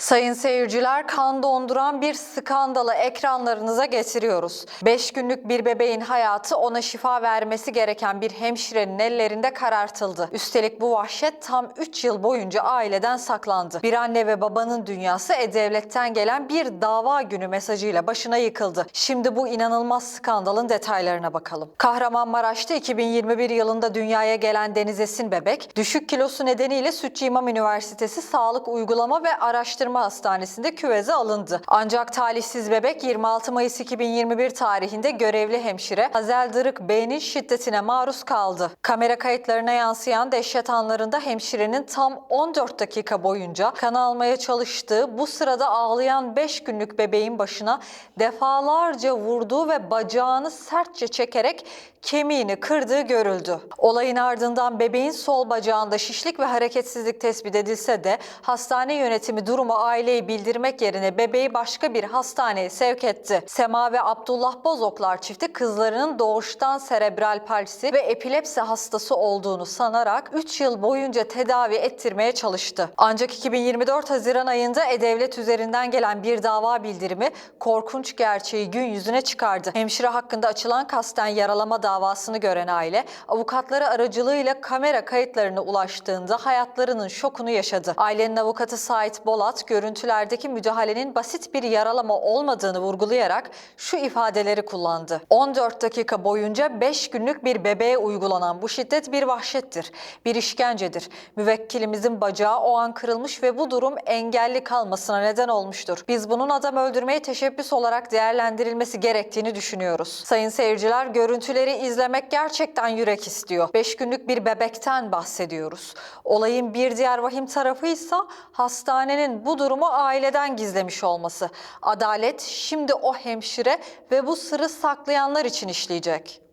Sayın seyirciler kan donduran bir skandalı ekranlarınıza getiriyoruz. 5 günlük bir bebeğin hayatı ona şifa vermesi gereken bir hemşirenin ellerinde karartıldı. Üstelik bu vahşet tam 3 yıl boyunca aileden saklandı. Bir anne ve babanın dünyası E-Devlet'ten gelen bir dava günü mesajıyla başına yıkıldı. Şimdi bu inanılmaz skandalın detaylarına bakalım. Kahramanmaraş'ta 2021 yılında dünyaya gelen Deniz Esin bebek, düşük kilosu nedeniyle Sütçü İmam Üniversitesi Sağlık Uygulama ve Araştırma Hastanesi'nde küveze alındı. Ancak talihsiz bebek 26 Mayıs 2021 tarihinde görevli hemşire Hazel Dırık Bey'in şiddetine maruz kaldı. Kamera kayıtlarına yansıyan dehşet anlarında hemşirenin tam 14 dakika boyunca kan almaya çalıştığı bu sırada ağlayan 5 günlük bebeğin başına defalarca vurduğu ve bacağını sertçe çekerek kemiğini kırdığı görüldü. Olayın ardından bebeğin sol bacağında şişlik ve hareketsizlik tespit edilse de hastane yönetimi durumu aileyi bildirmek yerine bebeği başka bir hastaneye sevk etti. Sema ve Abdullah Bozoklar çifti kızlarının doğuştan serebral palsi ve epilepsi hastası olduğunu sanarak 3 yıl boyunca tedavi ettirmeye çalıştı. Ancak 2024 Haziran ayında E-Devlet üzerinden gelen bir dava bildirimi korkunç gerçeği gün yüzüne çıkardı. Hemşire hakkında açılan kasten yaralama davasını gören aile avukatları aracılığıyla kamera kayıtlarına ulaştığında hayatlarının şokunu yaşadı. Ailenin avukatı Sait Bolat görüntülerdeki müdahalenin basit bir yaralama olmadığını vurgulayarak şu ifadeleri kullandı. 14 dakika boyunca 5 günlük bir bebeğe uygulanan bu şiddet bir vahşettir, bir işkencedir. Müvekkilimizin bacağı o an kırılmış ve bu durum engelli kalmasına neden olmuştur. Biz bunun adam öldürmeye teşebbüs olarak değerlendirilmesi gerektiğini düşünüyoruz. Sayın seyirciler görüntüleri izlemek gerçekten yürek istiyor. 5 günlük bir bebekten bahsediyoruz. Olayın bir diğer vahim tarafı ise hastanenin bu durumu aileden gizlemiş olması. Adalet şimdi o hemşire ve bu sırrı saklayanlar için işleyecek.